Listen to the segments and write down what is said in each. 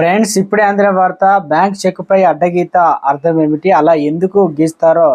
Friends ఇప్పుడే అందిన వార్త బ్యాంక్ చెక్ పై అడ్డగీత అర్థం ఏమిటి అలా ఎందుకు గీస్తారో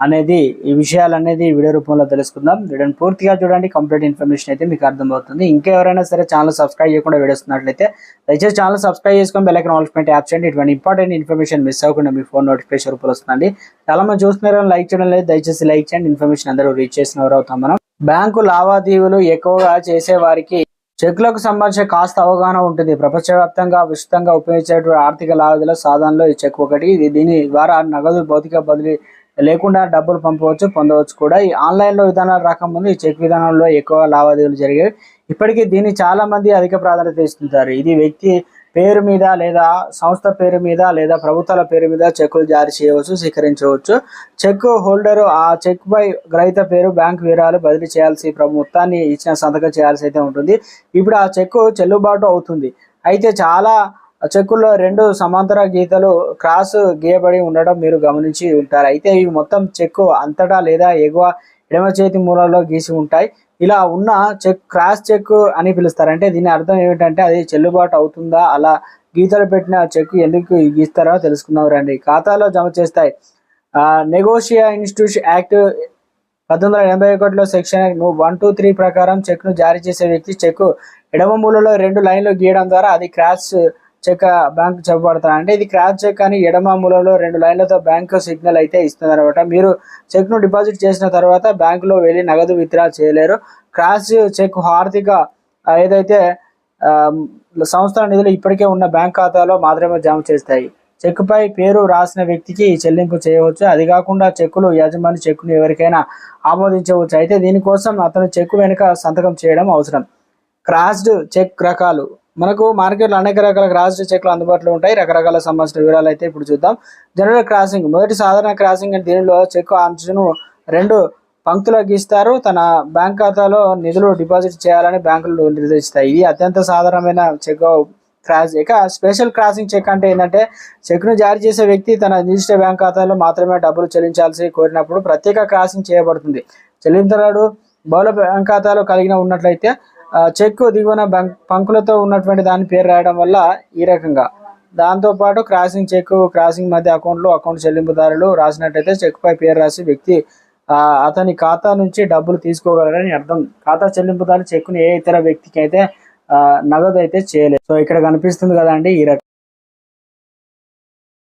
అనేది ఈ విషయాలు అనేది వీడియో రూపంలో తెలుసుకుందాం. వీడియోని పూర్తిగా చూడండి కంప్లీట్ ఇన్ఫర్మేషన్ అయితే మీకు అర్థమవుతుంది. ఇంకా ఎవరైనా సరే ఛానల్ సబ్స్క్రైబ్ చేయకుండా వీడియోస్తున్నట్లయితే దయచేసి ఛానల్ సబ్స్క్రైబ్ చేసుకొని బెల్ ఐకాన్ ఆల్స్మెంట్ యాప్ చేయండి. ఇటువంటి ఇంపార్టెంట్ ఇన్ఫర్మేషన్ మిస్ అవ్వకుండా మీ ఫోన్ నోటిఫికేషన్ రూపంలో వస్తుంది చాలా మంది చూస్తున్నారు లైక్ చేయడం లేదు దయచేసి లైక్ చేయండి. ఇన్ఫర్మేషన్ అందరూ రీచ్ చేసిన వారు అవుతాం మనం. బ్యాంకు లావాదేవీలు ఎక్కువగా చేసే వారికి చెక్కులకు సంబంధించిన కాస్త అవగాహన ఉంటుంది. ప్రపంచవ్యాప్తంగా విస్తృతంగా ఉపయోగించేటువంటి ఆర్థిక లావాదేవీల సాధనలో ఈ చెక్ ఒకటి. ఇది దీని ద్వారా నగదు భౌతిక బదిలీ లేకుండా డబ్బులు పంపవచ్చు పొందవచ్చు కూడా. ఈ ఆన్లైన్లో విధానాలు రాకముందు ఈ చెక్ విధానంలో ఎక్కువ లావాదేవీలు జరిగాయి. ఇప్పటికీ దీన్ని చాలా మంది అధిక ప్రాధాన్యత ఇస్తుంటారు ఇది వ్యక్తి పేరు మీద లేదా సంస్థ పేరు మీద లేదా ప్రభుత్వాల పేరు మీద చెక్కులు జారీ చేయవచ్చు స్వీకరించవచ్చు. చెక్ హోల్డర్ ఆ చెక్ పై గ్రహీత పేరు బ్యాంక్ వివరాలు బదిలీ చేయాల్సి మొత్తాన్ని ఇచ్చిన సంతకం చేయాల్సి అయితే ఉంటుంది. ఇప్పుడు ఆ చెక్కు చెల్లుబాటు అవుతుంది. అయితే చాలా చెక్కుల్లో రెండు సమాంతర గీతలు క్రాస్ గీయబడి ఉండడం మీరు గమనించి ఉంటారు. అయితే ఇవి మొత్తం చెక్కు అంతటా లేదా ఎగువ ఎడమ చేతి మూలలో గీసి ఉంటాయి. ఇలా ఉన్న చెక్ క్రాస్ చెక్ అని పిలుస్తారు. అంటే దీని అర్థం ఏమిటంటే అది చెల్లుబాటు అవుతుందా? అలా గీతలు పెట్టిన చెక్ ఎందుకు గీస్తారో తెలుసుకుందాం రండి. ఖాతాలో జమ చేస్తాయి. నెగోషియా ఇన్స్టిట్యూషన్ యాక్ట్ పంతొమ్మిది వందల ఎనభై ఒకటిలో సెక్షన్ వన్ టూ త్రీ ప్రకారం చెక్ను జారీ చేసే వ్యక్తి చెక్ ఎడమ మూలలో రెండు లైన్లు గీయడం ద్వారా అది క్రాస్ చెక్ బ్యాంక్ చెప్పబడతారు అంటే ఇది క్రాస్ చెక్ అని ఎడమ మూలలో రెండు లైన్లతో బ్యాంక్ సిగ్నల్ అయితే ఇస్తుంది అనమాట మీరు చెక్ను డిపాజిట్ చేసిన తర్వాత బ్యాంకులో వెళ్ళి నగదు విత్డ్రా చేయలేరు. క్రాస్ చెక్ ఆర్థిక ఏదైతే సంస్థల నిధులు ఇప్పటికే ఉన్న బ్యాంక్ ఖాతాలో మాత్రమే జమ చేస్తాయి. చెక్కుపై పేరు రాసిన వ్యక్తికి చెల్లింపు చేయవచ్చు. అది కాకుండా చెక్కులు యజమాని చెక్కును ఎవరికైనా ఆమోదించవచ్చు. అయితే దీనికోసం అతను చెక్కు వెనుక సంతకం చేయడం అవసరం. క్రాస్డ్ చెక్ రకాలు. మనకు మార్కెట్లో అనేక రకాల క్రాస్ చెక్లు అందుబాటులో ఉంటాయి. రకరకాల సంబంధించిన వివరాలు అయితే ఇప్పుడు చూద్దాం. జనరల్ క్రాసింగ్ మొదటి సాధారణ క్రాసింగ్ అంటే దీనిలో చెక్ అంచును రెండు పంక్తులు గీస్తారు తన బ్యాంక్ ఖాతాలో నిధులు డిపాజిట్ చేయాలని బ్యాంకులు నిర్దేశిస్తాయి. ఇది అత్యంత సాధారణమైన చెక్ క్రాస్. ఇక స్పెషల్ క్రాసింగ్ చెక్ అంటే ఏంటంటే చెక్ను జారీ చేసే వ్యక్తి తన నిర్దిష్ట బ్యాంక్ ఖాతాలో మాత్రమే డబ్బులు చెల్లించాల్సి కోరినప్పుడు ప్రత్యేక క్రాసింగ్ చేయబడుతుంది. చెల్లించరాడు బహుళ బ్యాంక్ ఖాతాలో కలిగిన ఉన్నట్లయితే ఆ, దిగువన పంకులతో ఉన్నటువంటి దాని పేరు రాయడం వల్ల ఈ రకంగా. దాంతోపాటు క్రాసింగ్ చెక్ క్రాసింగ్ మధ్య అకౌంట్లో అకౌంట్ చెల్లింపుదారులు రాసినట్టయితే చెక్పై పేరు రాసి వ్యక్తి ఆ, అతని ఖాతా నుంచి డబ్బులు తీసుకోగలరని అర్థం. ఖాతా చెల్లింపుదారు చెక్కును ఏ ఇతర వ్యక్తికి అయితే ఆ, నగదు అయితే చేయలేదు. సో ఇక్కడ కనిపిస్తుంది కదండి ఈ రకం